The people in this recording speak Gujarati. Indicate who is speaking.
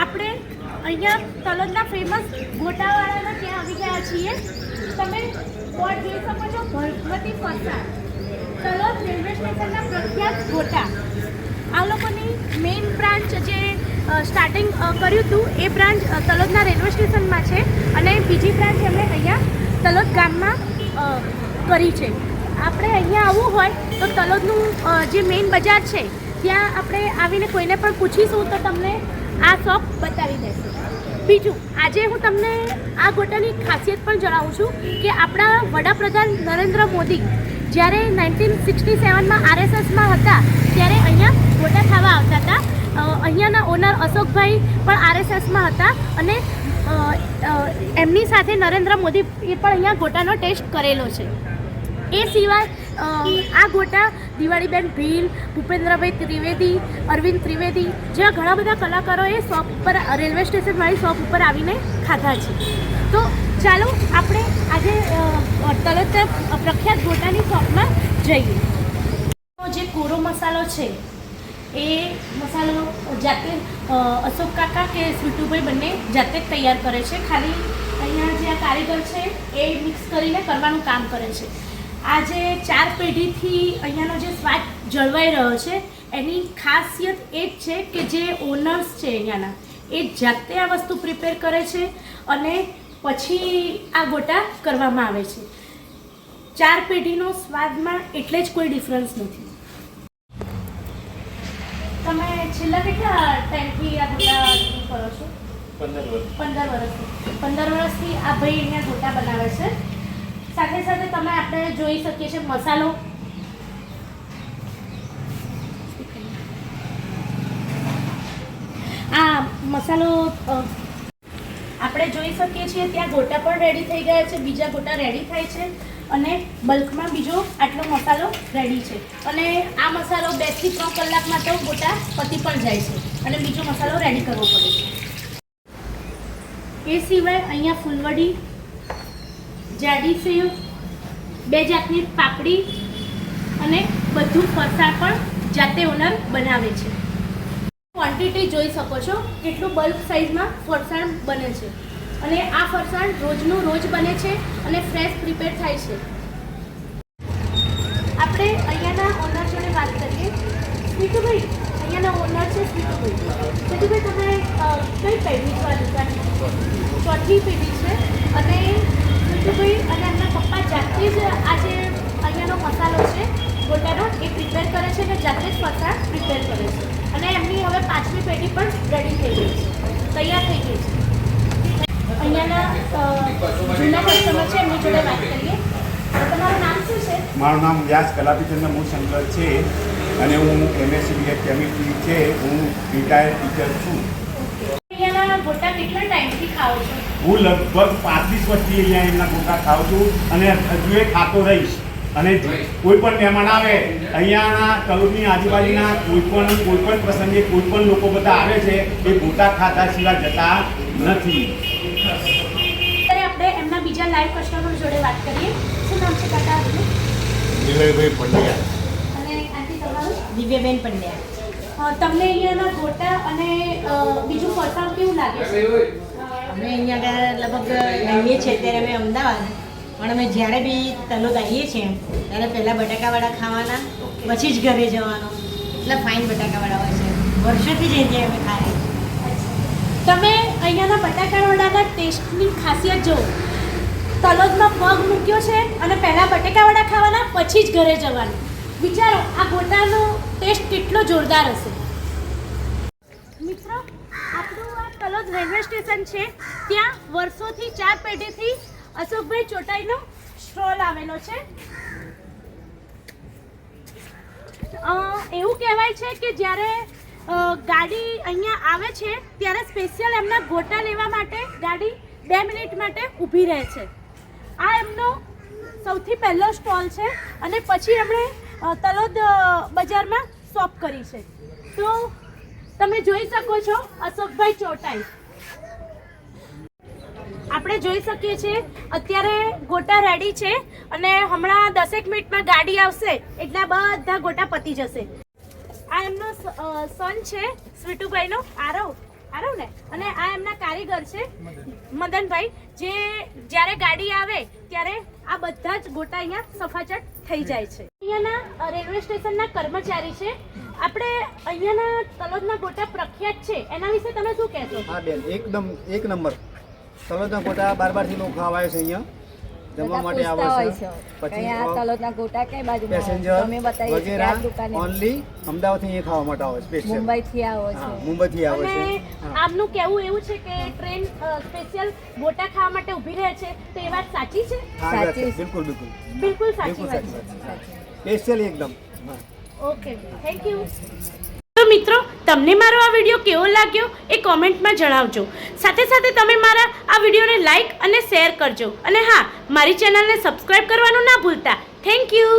Speaker 1: આપણે અહીંયા તલોદના ફેમસ ગોટાવાળાના ત્યાં આવી ગયા છીએ. તમે બોર્ડ જોઈ શકો છો? ભગવતી ફસાર તલોદ રેલવે સ્ટેશનના પ્રખ્યાત ગોટા આ લોકોની મેઇન બ્રાન્ચ જે સ્ટાર્ટિંગ કર્યું હતું, એ બ્રાન્ચ તલોદના રેલવે સ્ટેશનમાં છે. અને બીજી બ્રાન્ચ એમણે અહીંયા તલોદ ગામમાં કરી છે. આપણે અહીંયા આવવું હોય તો તલોદનું જે મેઇન બજાર છે, ત્યાં આપણે આવીને કોઈને પણ પૂછીશું તો તમને આ શોપ બતાવી દેશે. બીજું, આજે હું તમને આ ગોટાની ખાસિયત પણ જણાવું છું કે આપણા વડાપ્રધાન નરેન્દ્ર મોદી જ્યારે નાઇન્ટીન સિક્સટી સેવનમાં આરએસએસમાં હતા, ત્યારે અહીંયા ગોટા ખાવા આવતા હતા. અહીંયાના ઓનર અશોકભાઈ પણ આરએસએસમાં હતા અને એમની સાથે નરેન્દ્ર મોદી એ પણ અહીંયા ગોટાનો ટેસ્ટ કરેલો છે. એ સિવાય આ ગોટા દિવાળીબેન ભીલ, ભૂપેન્દ્રભાઈ ત્રિવેદી, અરવિંદ ત્રિવેદી જેવા ઘણા બધા કલાકારોએ શોપ ઉપર, રેલવે સ્ટેશનવાળી શોપ ઉપર આવીને ખાધા છે. તો ચાલો આપણે આજે તરત પ્રખ્યાત ગોટાની શોપમાં જઈએ. તો જે કોરો મસાલો છે, એ મસાલો જાતે અશોક કાકા કે સ્વીટુભાઈ બંને જાતે જ તૈયાર કરે છે. ખાલી અહીંયા જે આ કારીગર છે, એ મિક્સ કરીને કરવાનું કામ કરે છે. આ જે ચાર પેઢીથી અહીંયાનો જે સ્વાદ જળવાઈ રહ્યો છે એની ખાસિયત એ જ છે કે જે ઓનર્સ છે અહીંયાના એ જાતે આ વસ્તુ પ્રિપેર કરે છે અને પછી આ ગોટા કરવામાં આવે છે. ચાર પેઢીનો સ્વાદમાં એટલે જ કોઈ ડિફરન્સ નથી. તમે છેલ્લા કેટલા ટાઈમથી આ ગોટા કરો છો?
Speaker 2: પંદર વર્ષ.
Speaker 1: પંદર વર્ષથી. પંદર વર્ષથી આ ભાઈ અહીંયા ગોટા બનાવે છે. સાથે સાથે તમે આપણે જોઈ શકીએ છીએ મસાલો. આ મસાલો આપણે જોઈ શકીએ છીએ ત્યાં ગોટા પણ રેડી થઈ ગયા છે, બીજા ગોટા રેડી થાય છે અને બલ્કમાં બીજો આટલો મસાલો રેડી છે. અને આ મસાલો બેથી ત્રણ કલાકમાં તો ગોટા પતી પણ જાય છે અને બીજો મસાલો રેડી કરવો પડે છે. એ સિવાય અહીંયા ફૂલવડી જાડી સેવ, બે જાતની પાપડી અને બધું ફરસાણ પણ જાતે ઓનર બનાવે છે. ક્વોન્ટિટી જોઈ શકો છો કેટલું બલ્ક સાઇઝમાં ફરસાણ બને છે. અને આ ફરસાણ રોજનું રોજ બને છે અને ફ્રેશ પ્રિપેર થાય છે. આપણે અહીંયાના ઓનર જોડે વાત કરીએ. સ્વીટુભાઈ, અહીંયાના ઓનર છે સ્વીટુભાઈ. સ્વીટુભાઈ, તમે કઈ પેઢી છો? આ દુકાન ચોથી પેઢી છે. અને સ્વીટુભાઈ અને એમના પપ્પા જાતે જ આ જે અહીંયાનો મસાલો છે ગોટાનો એ પ્રિપેર કરે છે અને જાતે જ મસાલા પ્રિપેર કરે છે. અને એમની હવે પાંચમી પેઢી પણ રેડી થઈ ગઈ છે. તૈયાર થઈ ગઈ છે. અહીંયાના જૂના કસ્ટમર છે એમની જોડે વાત કરીએ. તમારું નામ શું છે?
Speaker 2: મારું નામ વ્યાસ કલાપીચંદ્ર મૂળશંકર છે અને હું એમએસસી બીએડ કેમિસ્ટ્રી છે. હું રિટાયર્ડ ટીચર છું.
Speaker 1: અહીંયાના ગોટા કેટલા ટાઈમથી ખાઓ છો?
Speaker 2: હું લગભગ પાંત્રીસ વર્ષથી અહીંયા એમના ગોટા ખાઉં છું અને હજુ એ ખાતો રહીશ. અને કોઈ પણ મહેમાન આવે અહીંયાના તલોદની આજુબાજુના કોઈ પણ કોઈ પણ પ્રસંગે કોઈ પણ લોકો બધા આવે છે એ ગોટા ખાતા સિવાય જતા નથી.
Speaker 1: આપણે એમના બીજા લાઈવ કસ્ટમર જોડે વાત કરીએ. શું નામ છે કાકા આપનું?
Speaker 2: પંડ્યા.
Speaker 1: અને આંટી તમારું?
Speaker 3: દિવ્યાબેન પંડ્યા.
Speaker 1: તમને અહીંયાના ગોટા અને બીજું ફરસાણ કેવું લાગે છે?
Speaker 3: અમે અહીંયા લગભગ રહીએ છીએ અત્યારે અમે અમદાવાદ. પણ અમે જ્યારે બી તલોદ આવીએ છીએ, ત્યારે પહેલાં બટાકાવાળા ખાવાના, પછી જ ઘરે જવાનો. એટલા ફાઇન બટાકાવાળા હોય છે. વર્ષોથી જ અહીંથી અમે ખાઈએ
Speaker 1: તમે અહીંયાના બટાકાવાળાના ટેસ્ટની ખાસિયત જુઓ. તલોદમાં પગ મૂક્યો છે અને પહેલાં બટાકાવાળા ખાવાના, પછી જ ઘરે જવાનું. વિચારો, આ ગોટાનો ટેસ્ટ કેટલો જોરદાર હશે. મિત્રો આ તલોદ રેલવે સ્ટેશન છે. ત્યાં વર્ષોથી ચાર પેઢીથી અશોકભાઈ ચોટાઈનો સ્ટોલ આવેલો છે. એવું કહેવાય છે કે જ્યારે ગાડી અહીંયા આવે છે, ત્યારે સ્પેશિયલ એમના ગોટા લેવા માટે ગાડી બે મિનિટ માટે ઊભી રહે છે. આ એમનો સૌથી પહેલો સ્ટોલ છે અને પછી એમણે તલોદ બજારમાં શોપ કરી છે. તો તમે જોઈ શકો છો અશોકભાઈ ચોટાઈ. આપણે જોઈ શકીએ છીએ અત્યારે ગોટા રેડી છે અને હમણાં દસેક મિનિટમાં ગાડી આવશે એટલે બધા ગોટા પતી જશે. આ એમનો સન છે સ્વીટુભાઈનો, આરવ આરવ ને અને આ એમના કારીગર છે મદનભાઈ. જે જ્યારે ગાડી આવે ત્યારે આ બધા જ ગોટા અહીંયા સફાચટ થઈ જાય છે. અહીંયાના રેલવે સ્ટેશનના કર્મચારી છે. આપણે અહીંયાના તલોદના ગોટા પ્રખ્યાત છે. એના વિશે તમે શું કહેશો?
Speaker 4: હા બેન એકદમ એક નંબર. તલોદના ગોટા બાર બારથી લોકો છે અહીંયા. જમવા માટે આવે છે. પછી
Speaker 5: તલોદના ગોટા કઈ બાજુ
Speaker 4: પેસેન્જર વગેરે ઓનલી અમદાવાદથી અહીંયા ખાવા માટે આવે છે
Speaker 5: મુંબઈ થી આવો છે.
Speaker 4: મુંબઈથી આવે છે.
Speaker 1: આમનું કહેવું એવું છે કે ટ્રેન સ્પેશિયલ ગોટા ખાવા માટે ઊભી રહે છે. તો એ વાત સાચી છે.
Speaker 5: સાચી.
Speaker 4: બિલકુલ બિલકુલ.
Speaker 1: બિલકુલ સાચી વાત
Speaker 4: સાચી
Speaker 1: છે.
Speaker 4: સ્પેશિયલ એકદમ.
Speaker 1: ઓકે થેન્ક યુ મિત્રો, તમને મારો આ વીડિયો કેવો લાગ્યો એ કોમેન્ટમાં જણાવજો. સાથે સાથે તમે મારા આ વિડીયોને લાઈક અને શેર કરજો. અને હા, મારી ચેનલને સબસ્ક્રાઈબ કરવાનું ના ભૂલતા. Thank you